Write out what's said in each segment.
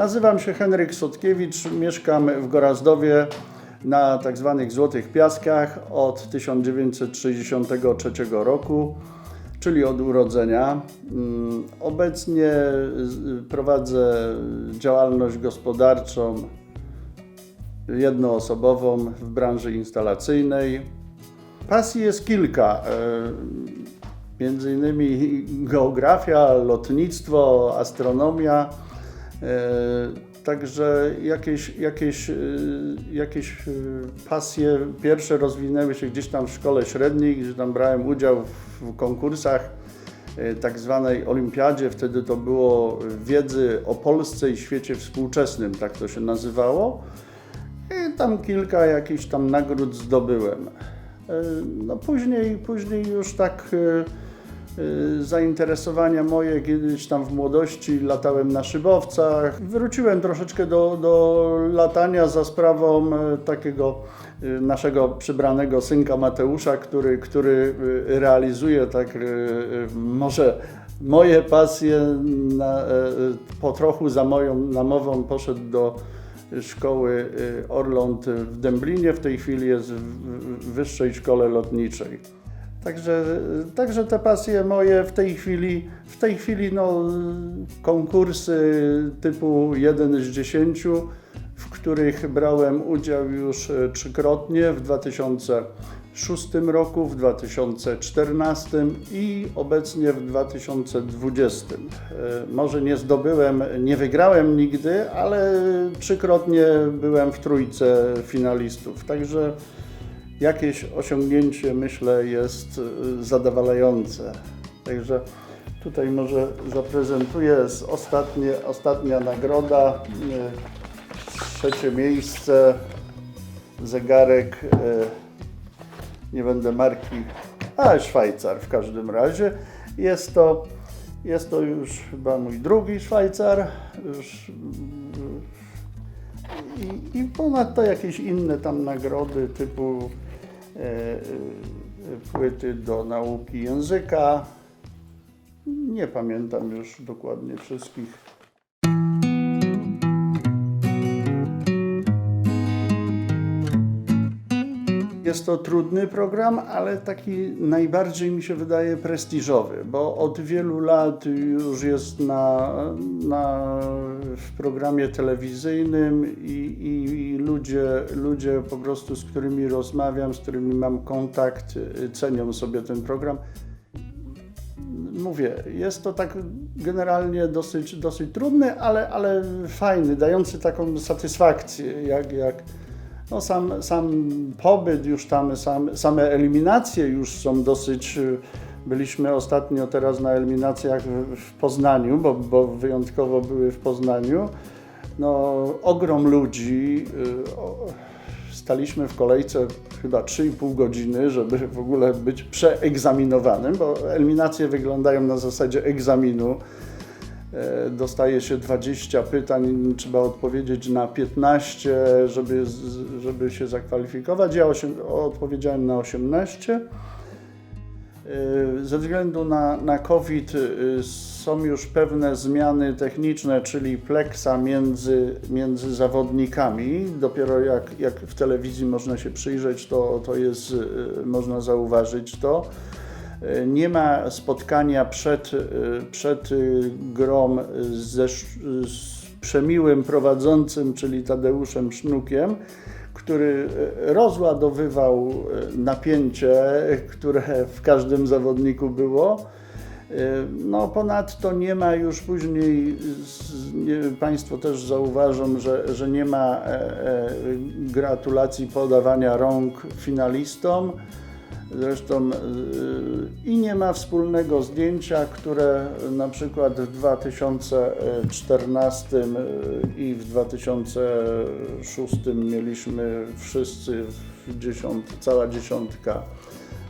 Nazywam się Henryk Sotkiewicz, mieszkam w Gorazdowie na tak zwanych Złotych Piaskach od 1963 roku, czyli od urodzenia. Mm, Obecnie prowadzę działalność gospodarczą jednoosobową w branży instalacyjnej. Pasji jest kilka. e, Między innymi geografia, lotnictwo, astronomia. E, Także jakieś, jakieś, e, jakieś e, pasje pierwsze rozwinęły się gdzieś tam w szkole średniej, gdzie tam brałem udział w konkursach tak zwanej olimpiadzie. Wtedy to było wiedzy o Polsce i świecie współczesnym, tak to się nazywało. I tam kilka jakichś tam nagród zdobyłem. No później, później już tak zainteresowania moje kiedyś tam w młodości latałem na szybowcach. Wróciłem troszeczkę do, do latania za sprawą e, takiego e, naszego przybranego synka Mateusza, który, który e, realizuje tak może moje pasje na, e, e, po trochu za moją namową poszedł do szkoły y, Orląt w Dęblinie, w tej chwili jest w Wyższej Szkole Lotniczej. Także, także te pasje moje w tej chwili, w tej chwili no, konkursy typu 1 z 10, w których brałem udział już e, trzykrotnie w 2006 roku, w 2014 i obecnie w 2020. E, Może nie zdobyłem, nie wygrałem nigdy, ale trzykrotnie byłem w trójce finalistów. Także jakieś osiągnięcie, myślę, jest y, zadowalające. Także tutaj może zaprezentuję ostatnie, ostatnia nagroda. y, Trzecie miejsce, zegarek, y, nie będę marki, a Szwajcar w każdym razie. Jest to, jest to już chyba mój drugi Szwajcar. Już, i, I ponadto jakieś inne tam nagrody typu płyty do nauki języka. Nie pamiętam już dokładnie wszystkich. Jest to trudny program, ale taki najbardziej mi się wydaje prestiżowy, bo od wielu lat już jest na, na, programie telewizyjnym i, i, i ludzie, ludzie po prostu, z którymi rozmawiam, z którymi mam kontakt, y, cenią sobie ten program. Mówię, jest to tak generalnie dosyć, dosyć trudny, ale, ale fajny, dający taką satysfakcję, jak, jak, no sam, sam pobyt, już tam sam, same eliminacje już są dosyć. Byliśmy ostatnio teraz na eliminacjach w, Poznaniu, bo, bo wyjątkowo były w Poznaniu. No, ogrom ludzi. y, Staliśmy w kolejce chyba 3,5 godziny, żeby w ogóle być przeegzaminowanym, bo eliminacje wyglądają na zasadzie egzaminu. E, Dostaje się 20 pytań, trzeba odpowiedzieć na 15, żeby, żeby się zakwalifikować. Ja osiem, odpowiedziałem na 18. E, Ze względu na, na COVID y, są już pewne zmiany techniczne, czyli pleksa między, między zawodnikami. Dopiero jak, jak w telewizji można się przyjrzeć, to, to jest, y, można zauważyć to. Y, Nie ma spotkania przed, y, przed y, grą ze, z przemiłym prowadzącym, czyli Tadeuszem Sznukiem, który e, rozładowywał e, napięcie, które w każdym zawodniku było. E, No, ponadto nie ma już później, Państwo też zauważą, że, że nie ma gratulacji podawania rąk finalistom. Zresztą y, i nie ma wspólnego zdjęcia, które na przykład w 2014 i w 2006 mieliśmy wszyscy dziesiąt, cała dziesiątka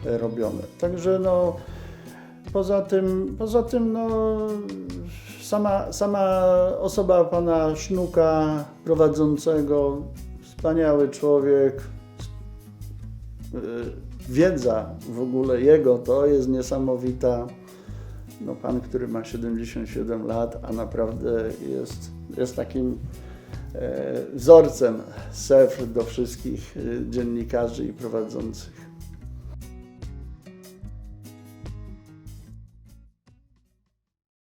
robione. Także no poza tym, poza tym no sama, sama osoba pana Sznuka prowadzącego, wspaniały człowiek, y, wiedza w ogóle jego to jest niesamowita. no, pan, który ma 77 lat, a naprawdę jest, jest takim e, wzorcem SEF do wszystkich e, dziennikarzy i prowadzących